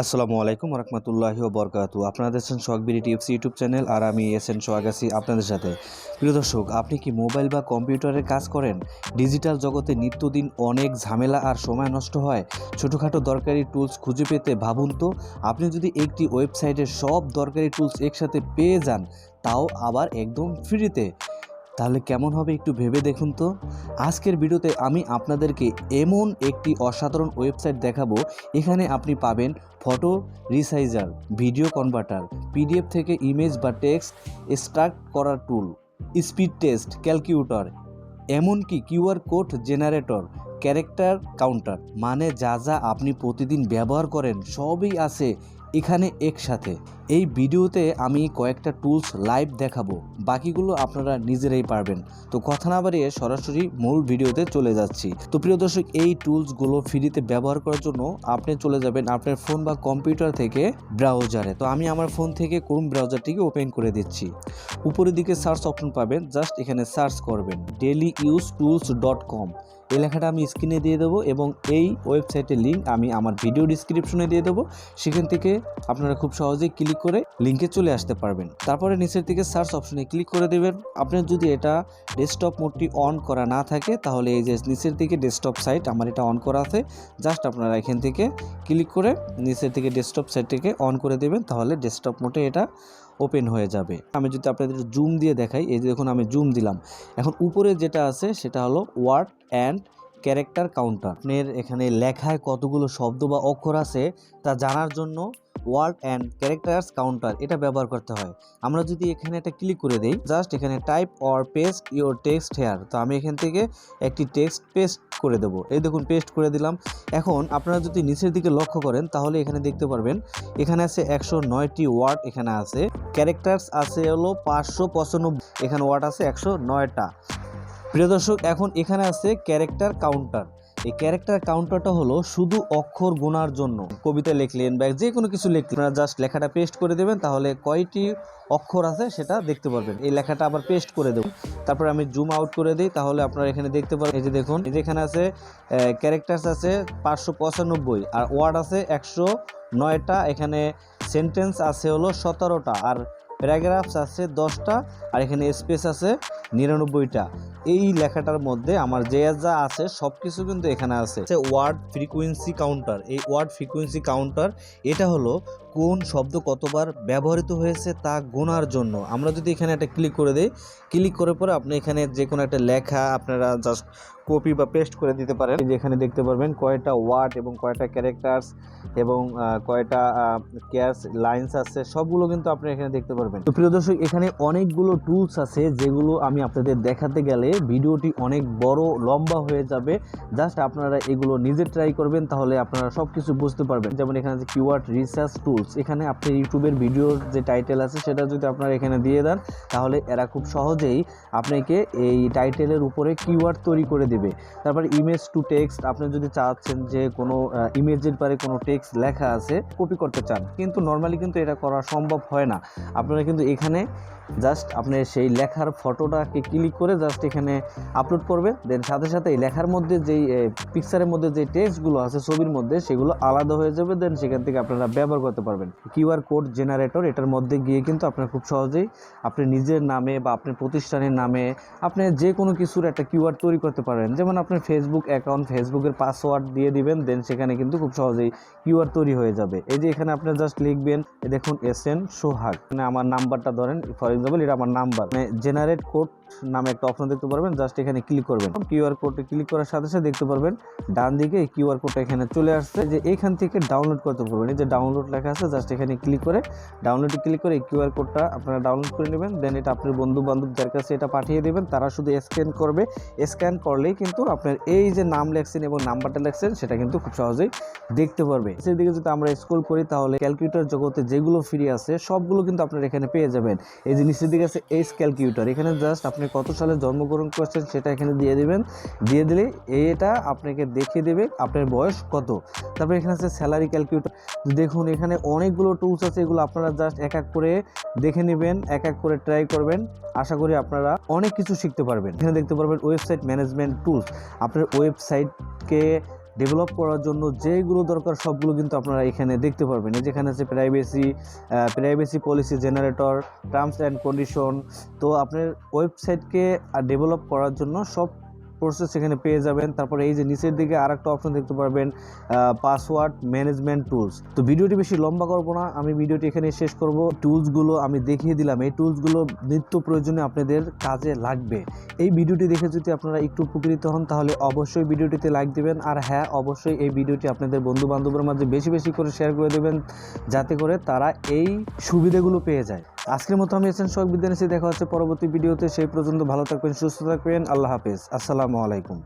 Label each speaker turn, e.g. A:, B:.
A: আসসালামু আলাইকুম রহমতুল্লাহি বরকাতু। আপনারা দেখছেন সোহাগবিরি টিপস ইউটিউব চ্যানেল আর আমি এস এন সোহাগ আছি আপনাদের সাথে। প্রিয় দর্শক, আপনি কি মোবাইল বা কম্পিউটারের কাজ করেন? ডিজিটাল জগতে নিত্যদিন অনেক ঝামেলা আর সময় নষ্ট হয়। ছোটোখাটো দরকারি টুলস খুঁজে পেতে ভাবুন তো। আপনি যদি একটি ওয়েবসাইটে সব দরকারি টুলস একসাথে পেয়ে যান, তাও আবার একদম ফ্রিতে। তাহলে কেমন হবে একটু ভেবে দেখুন তো। আজকের ভিডিওতে আমি আপনাদেরকে এমন একটি অসাধারণ ওয়েবসাইট দেখাবো। এখানে আপনি পাবেন photo resizer, video converter, PDF থেকে ইমেজ বা টেক্সট এক্সট্রাক্ট করার টুল, স্পিড টেস্ট, ক্যালকুলেটর, এমনকি QR code generator, character counter মানে যা যা আপনি প্রতিদিন ব্যবহার করেন সবই আছে এখানে একসাথে। এই ভিডিওতে আমি কয়েকটা টুলস লাইভ দেখাবো। বাকিগুলো আপনারা নিজেরাই পারবেন। তো কথা না বাড়িয়ে সরাসরি মূল ভিডিওতে চলে যাচ্ছি। তো প্রিয় দর্শক, এই টুলসগুলো ফ্রিতে ব্যবহার করার জন্য আপনি চলে যাবেন আপনার ফোন বা কম্পিউটার থেকে ব্রাউজারে তো আমি আমার ফোন থেকে কোন ব্রাউজারটিকে ওপেন করে দিচ্ছি। উপরের দিকে সার্চ অপশন পাবেন। জাস্ট এখানে সার্চ করবেন। Daily use tools dot com এই লেখাটা আমি স্ক্রিনে দিয়ে দেবো এবং এই ওয়েবসাইটের লিঙ্ক আমি আমার ভিডিও ডিসক্রিপশনে দিয়ে দেবো। সেখান থেকে আপনারা খুব সহজেই ক্লিক করে লিঙ্কে চলে আসতে পারবেন। তারপরে নিচের দিকে সার্চ অপশনে ক্লিক করে দেবেন। আপনার যদি এটা ডেস্কটপ মোডটি অন করা না থাকে, তাহলে এই যে নিচের দিকে ডেস্কটপ সাইট আমার এটা অন করা আছে। জাস্ট আপনারা এখান থেকে ক্লিক করে নিচের থেকে ডেস্কটপ সাইটটিকে অন করে দেবেন, তাহলে ডেস্কটপ মোডে এটা ওপেন হয়ে যাবে। আমি যদি আপনাদের জুম দিয়ে দেখাই, এই যে দেখুন আমি জুম দিলাম। এখন উপরে যেটা আছে, সেটা হলো ওয়ার্ড অ্যান্ড ক্যারেক্টার কাউন্টার আপনার এখানে লেখায় কতগুলো শব্দ বা অক্ষর আছে, তা জানার জন্য ওয়ার্ড অ্যান্ড ক্যারেক্টার্স কাউন্টার, এটা ব্যবহার করতে হয়। আমরা যদি এখানে একটা ক্লিক করে দেই, জাস্ট এখানে type or paste your text here. তো আমি এখান থেকে একটি টেক্সট পেস্ট করে দেবো। এই দেখুন, পেস্ট করে দিলাম। এখন আপনারা যদি নিচের দিকে লক্ষ্য করেন, তাহলে এখানে দেখতে পারবেন, এখানে আছে একশো নয়টি ওয়ার্ড এখানে আছে। ক্যারেক্টার্স আছে হলো পাঁচশো পঁচানব্বই, এখানে ওয়ার্ড আছে একশো নয়টা। প্রিয় দর্শক, এখন এখানে আছে ক্যারেক্টার কাউন্টার। এই ক্যারেক্টার কাউন্টারটা হলো শুধু অক্ষর গোনার জন্য। কবিতা লিখলেন বা যে কোনো কিছু লিখলেন, আপনারা জাস্ট লেখাটা পেস্ট করে দেবেন, তাহলে কয়টি অক্ষর আছে সেটা দেখতে পারবেন। এই লেখাটা আবার পেস্ট করে দেবো। তারপর আমি জুম আউট করে দিই, তাহলে আপনারা এখানে দেখতে পারেন এই যে দেখুন, এই যে এখানে আছে ক্যারেক্টার্স আছে পাঁচশো পঁচানব্বই, আর ওয়ার্ড আছে একশো নয়টা, এখানে সেন্টেন্স আছে হলো সতেরোটা, আর প্যারাগ্রাফস আছে দশটা, আর এখানে স্পেস আছে নিরানব্বইটা। এই লেখাটার মধ্যে আমার যে যা আছে সব কিছু কিন্তু এখানে আছে। ওয়ার্ড ফ্রিকুয়েন্সি কাউন্টার এই ওয়ার্ড ফ্রিকুয়েন্সি কাউন্টার এটা হলো কোন শব্দ কতবার ব্যবহৃত হয়েছে তা গোনার জন্য। আমরা যদি এখানে একটা ক্লিক করে দিই ক্লিক করার পরে আপনি এখানে যে কোনো একটা লেখা, আপনারা জাস্ট কপি বা পেস্ট করে দিতে পারেন। এই যে এখানে দেখতে পারবেন কয়টা ওয়ার্ড এবং কয়টা ক্যারেক্টার্স এবং কয়টা কেয়ার্স লাইন্স আছে, সবগুলো কিন্তু আপনি এখানে দেখতে পারবেন। তো প্রিয় দর্শক, এখানে অনেকগুলো টুলস আছে যেগুলো আমি আপনাদের দেখাতে গেলে ভিডিওটি অনেক বড়, লম্বা হয়ে যাবে। জাস্ট আপনারা এগুলো নিজে ট্রাই করবেন, তাহলে আপনারা সব কিছু বুঝতে পারবেন। যেমন এখানে আছে কিওয়ার্ড রিসার্চ টুলস এখানে আপনি ইউটিউবের ভিডিওর যে টাইটেল আছে, সেটা যদি আপনারা এখানে দিয়ে দেন, তাহলে এরা খুব সহজেই আপনাকে এই টাইটেলের উপরে কিওয়ার্ড তৈরি করে দেবে। তারপর ইমেজ টু টেক্সট আপনি যদি চাচ্ছেন যে কোনো ইমেজের পারে কোনো টেক্সট লেখা আছে কপি করতে চান। কিন্তু নর্মালি কিন্তু এটা করা সম্ভব হয় না। আপনারা কিন্তু এখানে জাস্ট আপনি সেই লেখার ফটোটাকে ক্লিক করে জাস্ট এখানে আপলোড করবে। দেন সাথে সাথে এই লেখার মধ্যে যেই পিকচারের মধ্যে যে টেক্সটগুলো আছে ছবির মধ্যে, সেগুলো আলাদা হয়ে যাবে। দেন সেখান থেকে আপনারা ব্যবহার করতে পারবেন। কিউআর কোড জেনারেটর এটার মধ্যে গিয়ে কিন্তু আপনার খুব সহজেই আপনি নিজের নামে বা আপনার প্রতিষ্ঠানের নামে আপনি যে কোনো কিছুর একটা কিউআর তৈরি করতে পারবেন যেমন আপনার ফেসবুক অ্যাকাউন্ট ফেসবুকের পাসওয়ার্ড দিয়ে দিবেন দেন সেখানে কিন্তু খুব সহজেই কিউআর তৈরি হয়ে যাবে। এই যে এখানে আপনি জাস্ট লিখবেন দেখুন এস এন সোহাগ মানে আমার নাম্বারটা ধরেন ফর এক্সাম্পল এটা আমার নাম্বার মানে জেনারেট কোড নামে একটা অপশন দেখতে পারবেন। জাস্ট এখানে ক্লিক করবেন। কিউআর কোডে ক্লিক করার সাথে সাথে দেখতে পারবেন, ডান দিকে কিউআর কোডটা এখানে চলে আসছে। যে এখান থেকে ডাউনলোড করতে পারবেন। এই যে ডাউনলোড লেখা আছে জাস্ট এখানে ক্লিক করে ডাউনলোডে ক্লিক করে কিউআর কোডটা আপনারা ডাউনলোড করে নেবেন। দেন এটা আপনার বন্ধু বান্ধব যার কাছে এটা পাঠিয়ে দেবেন, তারা শুধু স্ক্যান করবে। স্ক্যান করলেই কিন্তু আপনার এই যে নাম লেখছেন এবং নাম্বারটা লেখছেন, সেটা কিন্তু খুব সহজেই দেখতে পারবে। সেদিকে যদি আমরা স্ক্রল করি, তাহলে ক্যালকুলেটর জগতে যেগুলো ফ্রি আছে, সবগুলো কিন্তু আপনারা এখানে পেয়ে যাবেন। এই যে নিচের দিকে আছে এইচ ক্যালকুলেটর এখানে জাস্ট আপনি কত সালে জন্মগ্রহণ করছেন সেটা এখানে দিয়ে দিবেন। দিয়ে দিলে এটা আপনাকে দেখিয়ে দেবে আপনার বয়স কত। তারপরে এখানে আছে স্যালারি ক্যালকুলেটর দেখুন, এখানে অনেকগুলো টুলস আছে, এগুলো আপনারা জাস্ট এক এক করে দেখে নেবেন, এক এক করে ট্রাই করবেন। আশা করি আপনারা অনেক কিছু শিখতে পারবেন। এখানে দেখতে পারবেন ওয়েবসাইট ম্যানেজমেন্ট টুলস আপনার ওয়েবসাইটকে ডেভেলপ করার জন্য যেগুলো দরকার সবগুলো কিন্তু আপনারা এখানে দেখতে পারবেন। যেখানে আছে privacy privacy policy generator terms and condition তো আপনার ওয়েবসাইটকে ডেভেলপ করার জন্য সব প্রসেস সেখানে পেয়ে যাবেন। তারপরে এই যে নিচের দিকে আর একটা অপশন দেখতে পারবেন পাসওয়ার্ড ম্যানেজমেন্ট টুলস তো ভিডিওটি বেশি লম্বা করব না, আমি ভিডিওটি এখানে শেষ করব। টুলসগুলো আমি দেখিয়ে দিলাম, এই টুলসগুলো নিত্য প্রয়োজনে আপনাদের কাজে লাগবে। এই ভিডিওটি দেখে যদি আপনারা একটু উপকৃত হন, তাহলে অবশ্যই ভিডিওটিতে লাইক দিবেন। আর হ্যাঁ অবশ্যই এই ভিডিওটি আপনাদের বন্ধু বান্ধবের মাঝে বেশি বেশি করে শেয়ার করে দেবেন, যাতে করে তারা এই সুবিধাগুলো পেয়ে যায়। আজকের মতো আমি এসেন সোহাগ বিদ্যানিসি দেখা হচ্ছে পরবর্তী ভিডিওতে। সেই পর্যন্ত ভালো থাকবেন, সুস্থ থাকবেন। আল্লাহ হাফিজ। আসসালামু আলাইকুম।